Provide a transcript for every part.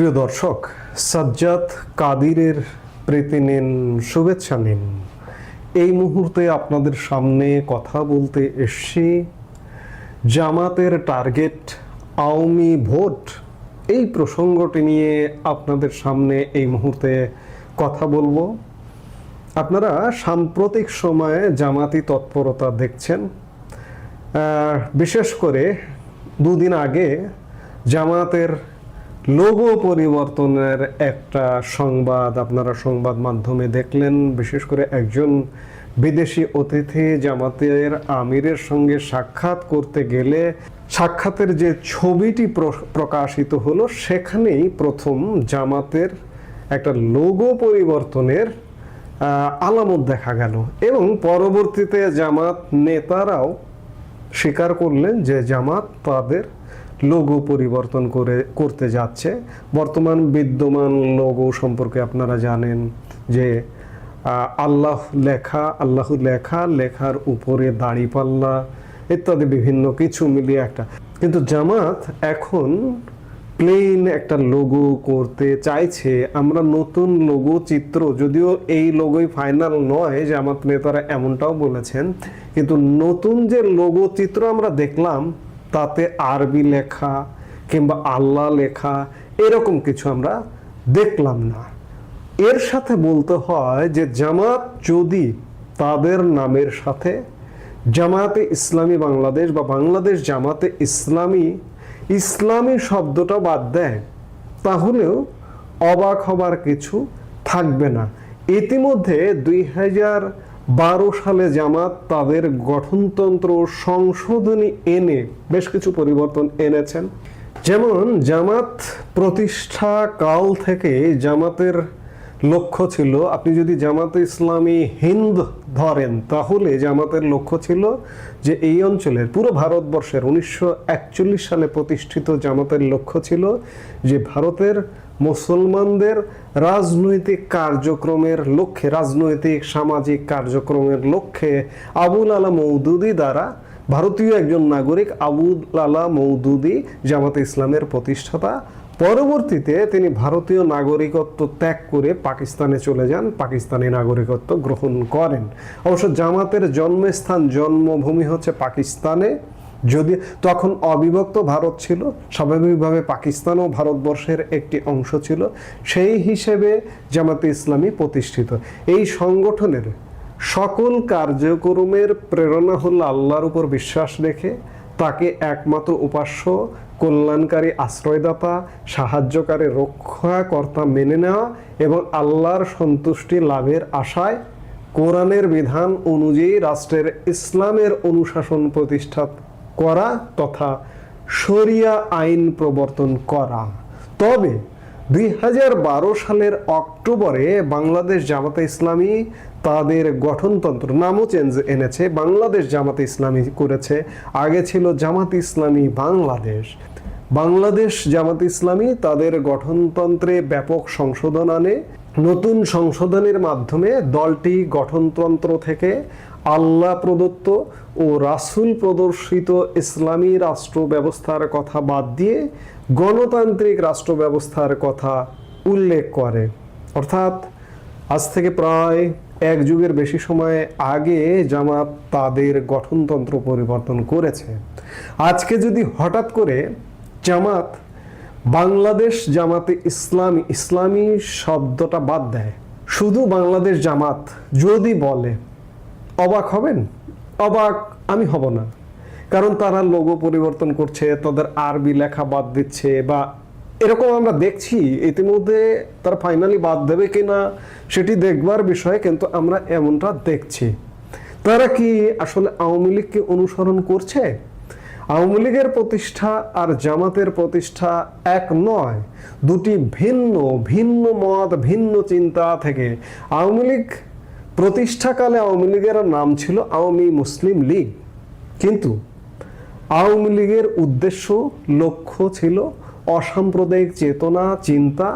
প্রিয় দর্শক, সাজ্জাদ কাদিরের প্রীতি নিন, শুভেচ্ছা নিন। এই মুহূর্তে আপনাদের সামনে কথা বলতে এসছি জামাতের টার্গেট, আওয়ামী ভোট। এই প্রসঙ্গটি নিয়ে আপনাদের সামনে এই মুহূর্তে কথা বলব। আপনারা সাম্প্রতিক সময়ে জামাতি তৎপরতা দেখছেন। বিশেষ করে দুদিন আগে জামাতের লোগো পরিবর্তনের একটা সংবাদ আপনারা সংবাদ মাধ্যমে দেখলেন, বিশেষ করে একজন বিদেশি অতিথি জামাতের আমিরের সঙ্গে সাক্ষাৎ করতে গেলে সাক্ষাতের যে ছবিটি প্র- প্রকাশিত হলো, সেখানেই প্রথম জামাতের একটা লোগো পরিবর্তনের আলামত দেখা গেল এবং পরবর্তীতে জামাত নেতারাও স্বীকার করলেন যে জামাত তাদের লোগো পরিবর্তন করে, করতে যাচ্ছে। বর্তমান বিদ্যমান লোগো সম্পর্কে আপনারা জানেন যে আল্লাহ লেখা আল্লাহ লেখা, লেখার উপরে দাড়িপাল্লা ইত্যাদি বিভিন্ন কিছু মিলিয়ে একটা। কিন্তু জামাত এখন প্লেন একটা লোগো করতে চাইছে। আমরা নতুন লোগো চিত্র, যদিও এই লোগোই ফাইনাল নয় আমার নেতারা এমনটাও বলেছেন। কিন্তু নতুন যে লোগো চিত্র আমরা দেখলাম তাতে আরবি লেখা কিংবা আল্লাহ লেখা এরকম কিছু আমরা দেখলাম না। এর সাথে বলতে হয় যে জামাত যদি তাদের নামের সাথে জামাতে ইসলামী বাংলাদেশ বা বাংলাদেশ জামাতে ইসলামী ইসলামী শব্দটা বাদ দেয়, তাহলেও অবাক হবার কিছু থাকবে না। ইতিমধ্যে দুই হাজার বারো সালে জামাত তাদের গঠনতন্ত্র সংশোধনী এনে বেশ কিছু পরিবর্তন এনেছেন। যেমন, জামাত প্রতিষ্ঠা কাল থেকে জামাতের লক্ষ্য ছিল, আপনি যদি জামাতে ইসলামী হিন্দ ধরেন, তাহলে জামাতের লক্ষ্য ছিল যে এই অঞ্চলের পুরো ভারতবর্ষের উনিশশো একচল্লিশ সালে প্রতিষ্ঠিত জামাতের লক্ষ্য ছিল যে ভারতের মুসলমানদের রাজনৈতিক কার্যক্রমের লক্ষ্যে, রাজনৈতিক, সামাজিক কার্যক্রমের লক্ষ্যে আবুল আলা মৌদুদি দ্বারা ভারতীয় একজন নাগরিক আবুল আলা মৌদুদি জামাতে ইসলামের প্রতিষ্ঠাতা। পরবর্তীতে তিনি ভারতীয় নাগরিকত্ব ত্যাগ করে পাকিস্তানে চলে যান, পাকিস্তানি নাগরিকত্ব গ্রহণ করেন। অবশ্য জামাতের জন্মস্থান, জন্মভূমি হচ্ছে পাকিস্তানে। যদি তখন অবিভক্ত ভারত ছিল, স্বাভাবিকভাবে পাকিস্তানও ভারতবর্ষের একটি অংশ ছিল, সেই হিসেবে জামাতে ইসলামী প্রতিষ্ঠিত। এই সংগঠনের সকল কার্যক্রমের প্রেরণা হল আল্লাহর উপর বিশ্বাস রেখে তাকে একমাত্র উপাস্য, কল্যাণকারী আশ্রয়দাতা, সাহায্যকারী রক্ষাকর্তা মেনে নেওয়া এবং আল্লাহর সন্তুষ্টি লাভের আশায় কোরআনের বিধান অনুযায়ী রাষ্ট্রের ইসলামের অনুশাসন প্রতিষ্ঠা করা তথা শরিয়া আইন প্রবর্তন করা। তবে দুই হাজার বারো সালের অক্টোবরে বাংলাদেশ জামাতে ইসলামী তাদের গঠনতন্ত্র, নামও চেঞ্জ এনেছে, বাংলাদেশ জামাতে ইসলামী করেছে, আগে ছিল জামাত ইসলামী বাংলাদেশ। বাংলাদেশ জামাত ইসলামী তাদের গঠনতন্ত্রে ব্যাপক সংশোধন আনে। নতুন সংশোধনের মাধ্যমে দলটি গঠনতন্ত্র থেকে আল্লাহ প্রদত্ত ও রাসূল প্রদর্শিত ইসলামী রাষ্ট্র ব্যবস্থার কথা বাদ দিয়ে গণতান্ত্রিক রাষ্ট্র ব্যবস্থার কথা উল্লেখ করে। অর্থাৎ আজ থেকে প্রায় এক যুগের বেশি সময় আগে জামাত তাদের গঠনতন্ত্র পরিবর্তন করেছে। আজকে যদি হঠাৎ করে জামাত বাংলাদেশ জামাতে ইসলামী ইসলামী শব্দটা বাদ দেয়, শুধু বাংলাদেশ জামাত যদি বলে অবাক হবেন? অবাক আমি হব না। কারণ তারা লোগো পরিবর্তন করছে, তাদের আরবি লেখা বাদ দিচ্ছে বা এরকম আমরা দেখছি, ইতিমধ্যে তারা ফাইনালি বাদ দেবে কিনা সেটি দেখবার বিষয়ে, কিন্তু আমরা এমনটা দেখছি। তারা কি আসলে আওয়ামী লীগকে অনুসরণ করছে? আওয়ামী লীগের প্রতিষ্ঠা আর জামাতের প্রতিষ্ঠা এক নয়, দুটি ভিন্ন ভিন্ন মত, ভিন্ন চিন্তা থেকে আওয়ামী লীগ প্রতিষ্ঠাকালে আওয়ামী লীগের নাম ছিল আওয়ামী মুসলিম লীগ। কিন্তু আওয়ামী লীগের উদ্দেশ্য, লক্ষ্য ছিল অসাম্প্রদায়িক চেতনা, চিন্তা।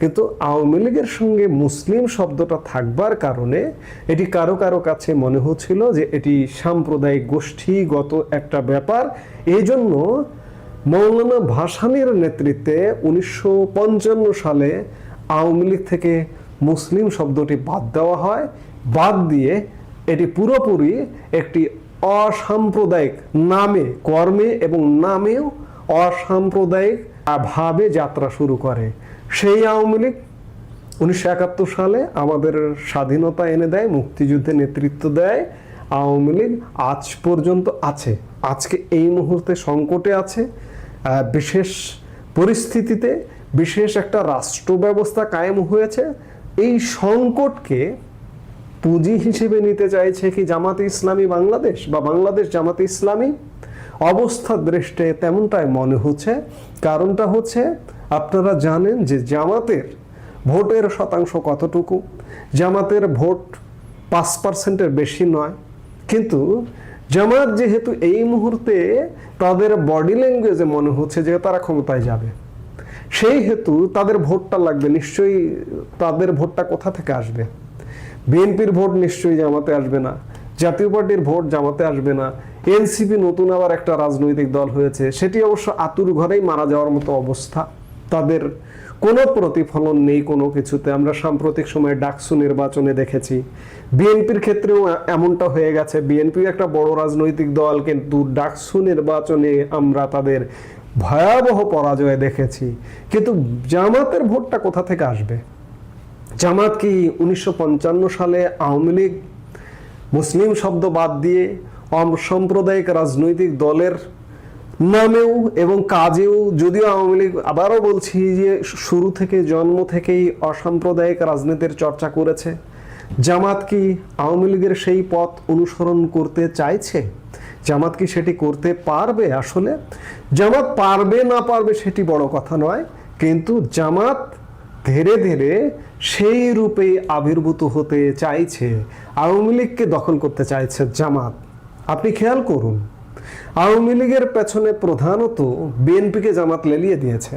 কিন্তু আওয়ামী লীগের সঙ্গে মুসলিম শব্দটা থাকবার কারণে এটি কারও কারও কাছে মনে হচ্ছিল যে এটি সাম্প্রদায়িক গোষ্ঠীগত একটা ব্যাপার। এই জন্য মৌলানা ভাসানীর নেতৃত্বে উনিশশো পঞ্চান্ন সালে আওয়ামী লীগ থেকে মুসলিম শব্দটি বাদ দেওয়া হয়। বাদ দিয়ে এটি পুরোপুরি একটি অসাম্প্রদায়িক নামে, কর্মে এবং নামেও অসাম্প্রদায়িক ভাবে যাত্রা শুরু করে। সেই আওয়ামী লীগ উনিশশো একাত্তর সালে আমাদের স্বাধীনতা এনে দেয়, মুক্তিযুদ্ধে নেতৃত্ব দেয়। আওয়ামী লীগ আজ পর্যন্ত আছে। আজকে এই মুহূর্তে সংকটে আছে। বিশেষ পরিস্থিতিতে বিশেষ একটা রাষ্ট্র ব্যবস্থা কায়েম হয়েছে। এই সংকটকে পুঁজি হিসেবে নিতে চাইছে কি জামাতে ইসলামী বাংলাদেশ? বা বাংলাদেশ জামাতে ইসলামী? অবস্থা দৃষ্টে তেমনটাই মনে হচ্ছে। কারণটা হচ্ছে, আপনারা জানেন যে জামাতের ভোটের শতাংশ কতটুকু? জামাতের ভোট পাঁচ পার্সেন্টের বেশি নয়। কিন্তু জামাত যেহেতু এই মুহূর্তে তাদের বডি ল্যাঙ্গুয়েজে মনে হচ্ছে যে তারা ক্ষমতায় যাবে, সেই হেতু তাদের ভোটটা লাগবে। নিশ্চয়ই তাদের ভোটটা কোথা থেকে আসবে? বিএনপির ভোট নিশ্চয়ই জামাতে আসবে না, জাতীয় পার্টির ভোট জামাতে আসবে না, এনসিপি নতুন আবার একটা রাজনৈতিক দল হয়েছে, সেটি অবশ্য আতুর ঘরেই মারা যাওয়ার মতো অবস্থা। তাদের কোনো প্রতিফলন নেই কোনো কিছুতে, আমরা সাম্প্রতিক সময়ে ডাকসু নির্বাচনে দেখেছি। বিএনপির ক্ষেত্রেও এমনটা হয়ে গেছে বিএনপি একটা বড় রাজনৈতিক দল, কিন্তু ডাকসু নির্বাচনে আমরা তাদের ভয়াবহ পরাজয় দেখেছি। কিন্তু জামাতের ভোটটা কোথা থেকে আসবে? জামাত কি উনিশশো পঞ্চান্ন সালে আওয়ামী লীগ মুসলিম শব্দ বাদ দিয়ে অসাম্প্রদায়িক রাজনৈতিক দলের নামেও এবং কাজেও, যদিও আওয়ামী লীগ আবারও বলছি যে শুরু থেকে জন্ম থেকেই অসাম্প্রদায়িক রাজনীতির চর্চা করেছে জামাত কি আওয়ামী লীগের সেই পথ অনুসরণ করতে চাইছে? জামাত কি সেটি করতে পারবে আসলে? জামাত পারবে না পারবে সেটি বড় কথা নয়, কিন্তু জামাত ধীরে ধীরে সেই রূপে আবির্ভূত হতে চাইছে, আওয়ামী লীগকে দখল করতে চাইছে জামাত। আপনি খেয়াল করুন, আওয়ামী লীগের পেছনে প্রধানত বিএনপিকে জামাত লেলিয়ে দিয়েছে।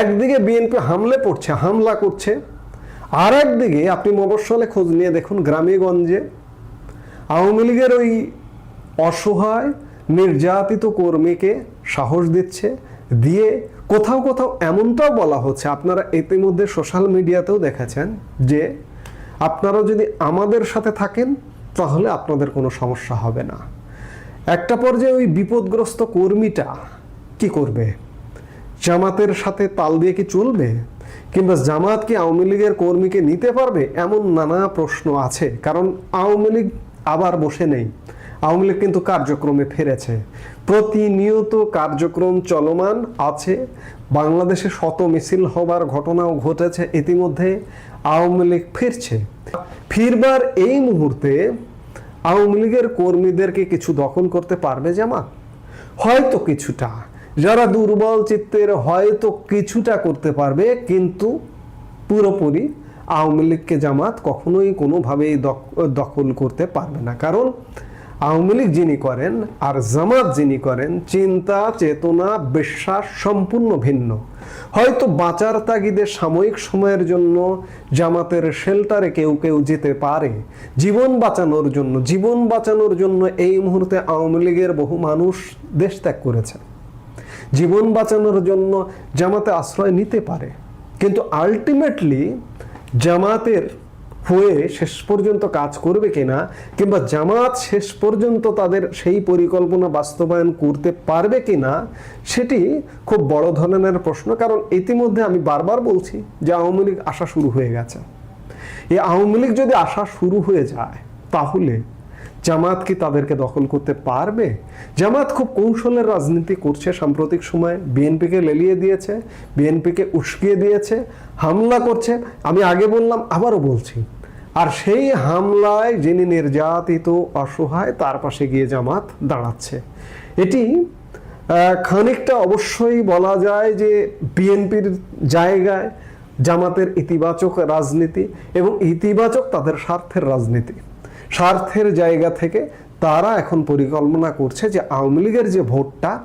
একদিকে বিএনপি হামলে পড়ছে, হামলা করছে আর একদিকে আপনি মফস্বলে খোঁজ নিয়ে দেখুন গ্রামে গঞ্জে আওয়ামী লীগের ওই অসহায়, নির্যাতিত কর্মীকে সাহস দিচ্ছে, দিয়ে কোথাও কোথাও এমনটাও বলা হচ্ছে, আপনারা ইতিমধ্যে সোশ্যাল মিডিয়াতেও দেখেছেন, যে আপনারা যদি আমাদের সাথে থাকেন, তাহলে আপনাদের কোনো সমস্যা হবে না। একটা পর্যায়ে ওই বিপদগ্রস্ত কর্মীটা কি করবে? জামাতের সাথে তাল দিয়ে কি চলবে? কিংবা জামাত কি আওয়ামী লীগের কর্মীকে নিতে পারবে? এমন নানা প্রশ্ন আছে, কারণ আওয়ামী লীগ আবার বসে নেই। আওয়ামী লীগ কিন্তু কার্যক্রমে ফিরেছে। প্রতিনিয়ত কার্যক্রম চলমান আছে। বাংলাদেশে শত মিছিল হবার ঘটনাও ঘটেছে। ইতিমধ্যে আওয়ামী লীগ ফিরছে। ফিরবার এই মুহূর্তে আওয়ামী লীগের কর্মীদেরকে কিছু দখল করতে পারবে জামাত? হয়তো কিছুটা। যারা দুর্বল চিত্তের, হয়তো কিছুটা করতে পারবে, কিন্তু পুরোপুরি আওয়ামী লীগকে জামাত কখনোই কোনোভাবেই দখল করতে পারবে না। কারণ আওয়ামী লীগ যিনি করেন আর জামাত যিনি করেন, চিন্তা, চেতনা, বিশ্বাস সম্পূর্ণ ভিন্ন। হয়তো বাঁচার তাগিদে সাময়িক সময়ের জন্য জামাতের শেল্টারে কেউ কেউ যেতে পারে। জীবন বাঁচানোর জন্য, জীবন বাঁচানোর জন্য এই মুহূর্তে আওয়ামী লীগের বহু মানুষ দেশ ত্যাগ করেছে। জীবন বাঁচানোর জন্য জামাতে আশ্রয় নিতে পারে। কিন্তু আলটিমেটলি জামাতের হয়ে শেষ পর্যন্ত কাজ করবে কিনা কিংবা জামাত শেষ পর্যন্ত তাদের সেই পরিকল্পনা বাস্তবায়ন করতে পারবে কিনা, সেটি খুব বড় ধরনের প্রশ্ন। কারণ ইতিমধ্যে আমি বারবার বলছি যে আওয়ামী লীগ আসা শুরু হয়ে গেছে। এই আওয়ামী লীগ যদি আসা শুরু হয়ে যায়, তাহলে জামাত কি তাদেরকে দখল করতে পারবে? জামাত খুব কৌশলের রাজনীতি করছে সাম্প্রতিক সময়ে। বিএনপিকে লেলিয়ে দিয়েছে, বিএনপিকে উস্কিয়ে দিয়েছে, হামলা করছে। আমি আগে বললাম, আবারও বলছি। আর সেই হামলায় যিনি নির্যাতিত, অসহায়, তার পাশে গিয়ে জামাত দাঁড়াচ্ছে। এটি খানিকটা অবশ্যই বলা যায় যে বিএনপির জায়গায় জামাতের ইতিবাচক রাজনীতি এবং ইতিবাচক তাদের স্বার্থের রাজনীতি। স্বার্থের জায়গা থেকে তারা এখন পরিকল্পনা করছে যে আওয়ামী লীগের যে ভোটটা,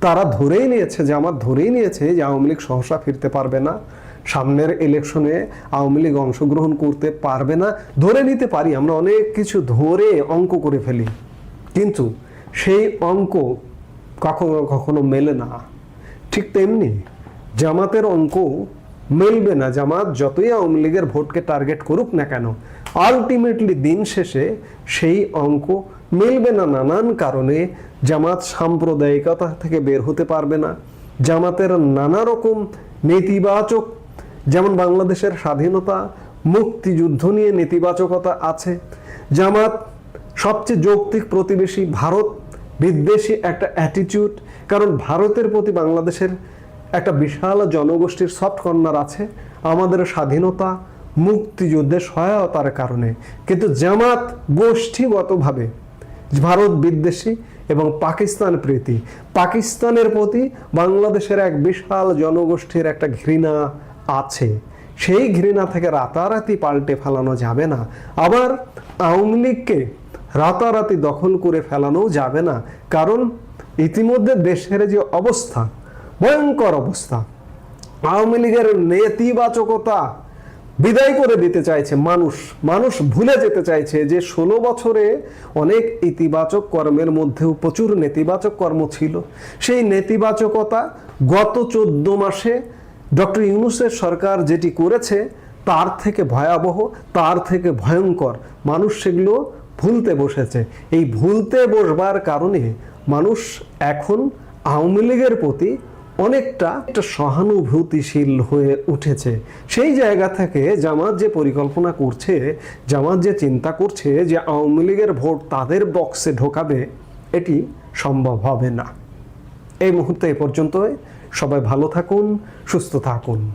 তারা ধরেই নিয়েছে, জামাত ধরেই নিয়েছে যে আওয়ামী লীগ সহসা ফিরতে পারবে না। সামনের ইলেকশনে আওয়ামী লীগ অংশগ্রহণ করতে পারবে না। ধরে নিতে পারি, আমরা অনেক কিছু ধরে অঙ্ক করে ফেলি। কিন্তু সেই অঙ্ক কখনো কখনো মেলে না। ঠিক তেমনি জামাতের অঙ্ক মেলবে না জামাত, যতই আওয়ামী লীগের ভোটকে টার্গেট করুক না কেন আলটিমেটলি দিন শেষে সেই অঙ্ক মিলবে না নানান কারণে, জামাত সাম্প্রদায়িকতা থেকে বের হতে পারবে না। জামাতের নানা রকম নেতিবাচক, যেমন বাংলাদেশের স্বাধীনতা, মুক্তিযুদ্ধ নিয়ে নেতিবাচকতা আছে। জামাত সবচেয়ে যৌক্তিক প্রতিবেশী ভারত, বিদ্বেষী একটা অ্যাটিটিউড কারণ ভারতের প্রতি বাংলাদেশের একটা বিশাল জনগোষ্ঠীর সফট কর্নার আছে। আমাদের স্বাধীনতা মুক্তিযুদ্ধে সহায়তার কারণে। কিন্তু জামাত গোষ্ঠীগতভাবে ভারত বিদ্বেষী এবং পাকিস্তান প্রীতি। পাকিস্তানের প্রতি বাংলাদেশের এক বিশাল জনগোষ্ঠীর একটা ঘৃণা আছে। সেই ঘৃণা থেকে রাতারাতি পাল্টে ফেলানো যাবে না। আবার আওয়ামী লীগকে রাতারাতি দখল করে ফেলানোও যাবে না। কারণ ইতিমধ্যে দেশের যে অবস্থা ভয়ঙ্কর অবস্থা। আওয়ামী লীগের নেতিবাচকতা বিদায় করে দিতে চাইছে মানুষ। মানুষ ভুলে যেতে চাইছে যে ষোলো বছরে অনেক ইতিবাচক কর্মের মধ্যেও প্রচুর নেতিবাচক কর্ম ছিল। সেই নেতিবাচকতা গত চোদ্দ মাসে ডক্টর ইউনুসের সরকার যেটি করেছে, তার থেকে ভয়াবহ, তার থেকে ভয়ঙ্কর। মানুষ সেগুলো ভুলতে বসেছে। এই ভুলতে বসবার কারণে মানুষ এখন আওয়ামী লীগের প্রতি অনেকটা একটা সহানুভূতিশীল হয়ে উঠেছে। সেই জায়গা থেকে জামাত যে পরিকল্পনা করছে, জামাত যে চিন্তা করছে যে আওয়ামী লীগের ভোট তাদের বক্সে ঢোকাবে, এটি সম্ভব হবে না। এই মুহূর্তে এ পর্যন্তই। সবাই ভালো থাকুন, সুস্থ থাকুন।